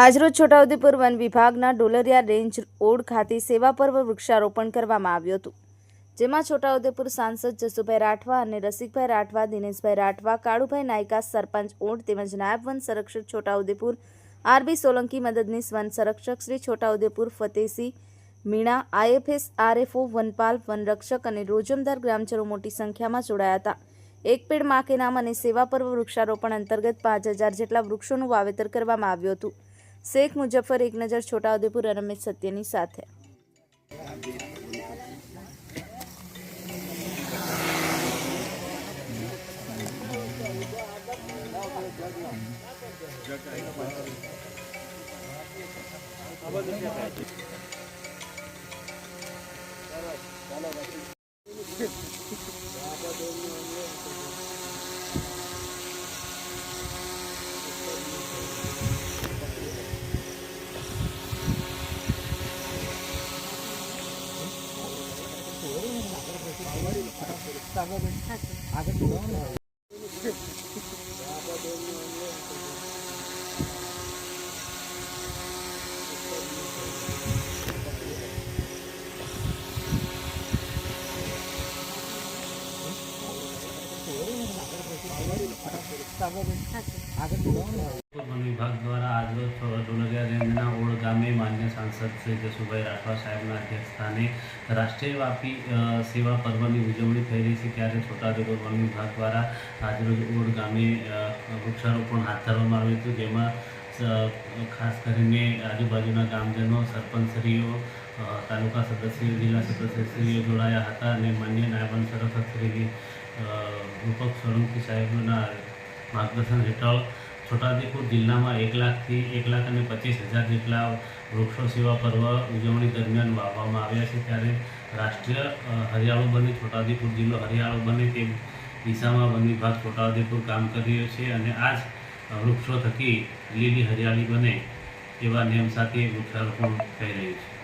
આજરોજ છોટાઉદેપુર વન વિભાગના Dolariya range odd ખાતે સેવા પર્વ વૃક્ષારોપણ કરવામાં આવ્યું હતું, જેમાં છોટાઉદેપુર સાંસદ જસુભાઈ રાઠવા અને રસિકભાઈ રાઠવા, દિનેશભાઈ રાઠવા, કાળુભાઈ નાયકા, સરપંચ ઓડ તેમજ નાયબ વન સંરક્ષક છોટાઉદેપુર, આરબી સોલંકી મદદનીશ વન સંરક્ષક શ્રી છોટાઉદેપુર ફતેહસિંહ મીણા, આઈએફએસ, આરએફઓ, વનપાલ, વનરક્ષક અને રોજમદાર ગ્રામજનો મોટી સંખ્યામાં જોડાયા હતા. એક પેડ માકે નામ અને સેવા પર્વ વૃક્ષારોપણ અંતર્ગત પાંચ હજાર જેટલા વૃક્ષોનું વાવેતર કરવામાં આવ્યું હતું. શેખ મુજફ્ફર એક નજર છોટાઉદેપુર અને રમેશ સત્યની સાથે વન વિભાગ દ્વારા આજરોજ સાંસદ શ્રી જસુભાઈ રાઠવા સાહેબના અધ્યક્ષસ્થાને રાષ્ટ્રીયવ્યાપી સેવા પર્વની ઉજવણી થઈ રહી છે. ત્યારે છોટાઉદેપુર વન વિભાગ દ્વારા આજરોજ ઓડ ગામે વૃક્ષારોપણ હાથ ધરવામાં આવ્યું હતું. જેમાં ખાસ કરીને આજુબાજુના ગામજનો, સરપંચશ્રીઓ તાલુકા સદસ્યો, જિલ્લા સદસ્યશ્રીઓ જોડાયા હતા અને માન્ય નાયબન સરસ શ્રી રૂપક સોલંકી સાહેબના માર્ગદર્શન હેઠળ છોટાઉદેપુર જિલ્લામાં એક લાખથી એક લાખ અને પચીસ હજાર જેટલા વૃક્ષો સેવા પર્વ ઉજવણી દરમિયાન વાવવામાં આવ્યા છે. ત્યારે રાષ્ટ્રીય હરિયાળો બને છોટાઉદેપુર જિલ્લો હરિયાળો બને તે દિશામાં વન વિભાગ છોટાઉદેપુર કામ કરી રહ્યો છે અને આ જ વૃક્ષો થકી લીલી હરિયાળી બને એવા નિયમ સાથે વૃક્ષારોપણ થઈ રહ્યું છે.